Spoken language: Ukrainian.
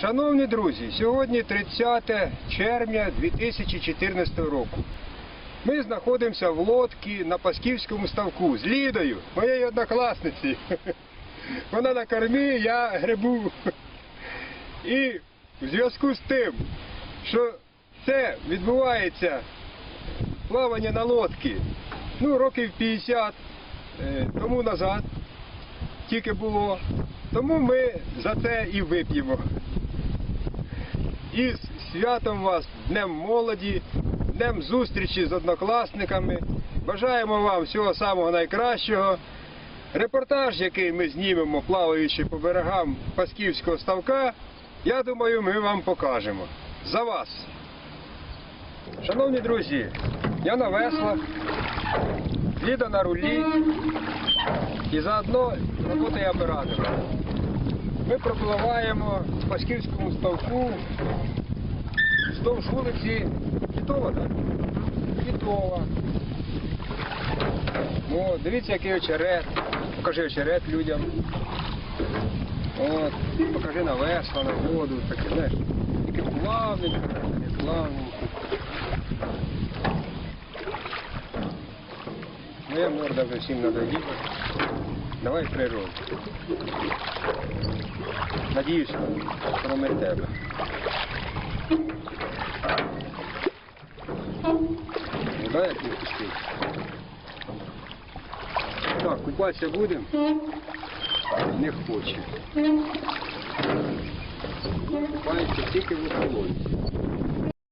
Шановні друзі, сьогодні 30 червня 2014 року. Ми знаходимося в лодці на Пасківському ставку з Лідою, моєю однокласниці. Вона на кормі, я грибу. І в зв'язку з тим, що це відбувається плавання на лодці, ну, років 50 е, тому назад тільки було. Тому ми за це і вип'ємо. І з святом вас, Днем молоді, Днем зустрічі з однокласниками. Бажаємо вам всього самого найкращого. Репортаж, який ми знімемо, плаваючи по берегам Пасківського ставка, я думаю, ми вам покажемо. За вас! Шановні друзі, я на веслах, Ліда на рулі і заодно працює оператором. Ми пропливаємо в Пасківському ставку вздовж вулиці Кітова, так? Кітова. О, дивіться, який очерет. Покажи очерет людям. От, покажи на весла, на воду, таке, знаєш, тільки плавненько, таке плавненько. Моя морда вже всім надоїла. Давай природу. Надіюсь, кроме тебе. Вода як не пустить. Так, купатися будемо? Не хоче. Купається тільки в охолонці.